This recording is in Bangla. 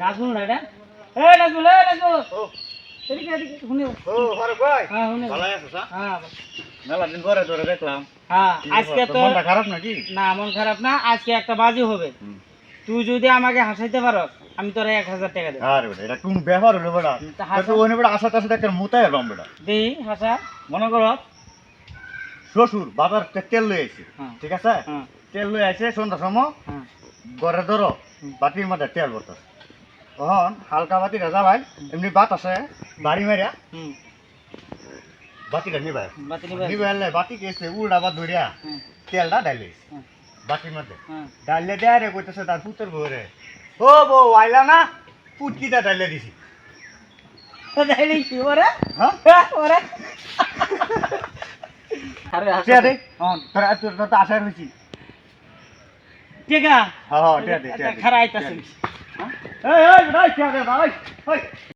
নাজমুল না এটা। এ নাজমুল এ নাজমুল এদিকে এদিকে শুনে ও ফারুক ভাই। হ্যাঁ শুনে ভালো আছিস হ্যাঁ হ্যাঁ। মেলা দিন পরে তোরে দেখলাম। হ্যাঁ আজকে তো তোর মনটা খারাপ নাকি? না মন খারাপ না আজকে একটা বাজি হবে। তুই যদি আমাকে হাসাইতে পারো আমি তোরা এক হাজার টাকা দেবো। আরে বেটা এটা কোন ব্যাপার হলো বেটা? তা হাসা- তো ওনে বেটা আশা টাশা একটা মুতায় এলাম বেটা। দেই হাসা। মনে করো শ্বশুর বাবার তেল লই আইছে হ্যাঁ। ঠিক আছে? হ্যাঁ। তেল লই আইছে সন্ধ্যার সময়। হ্যাঁ ঘরে ধরো। বাটির মধ্যে তেল ভরতো। তখন হালকা বাতিটা জ্বালাই এমনি বাত আছে বাড়ি মারিয়া বাতিটা নিবাই। বাতি নিবাইলে বাতি কেছে উল্টা বা ধরিয়া হ্যাঁ তেলটা ডাইলে হ্যাঁ বাটির মধ্যে। হ্যাঁ ডাইলে দেয় রে কইতেছে তার পুতের বউরে। ও বউ আইলা না পুটকিটা ডাইলে দিছি। তাইলে কি ওরে হ্যাঁ? ওরে আরে দে হ্যাঁ তোর তোর তোর তো আশায় রয়েছি। ঠিক হ্যাঁ টিয়া দে খারাপ আইতাছে। এই এই ভাই দে ভাই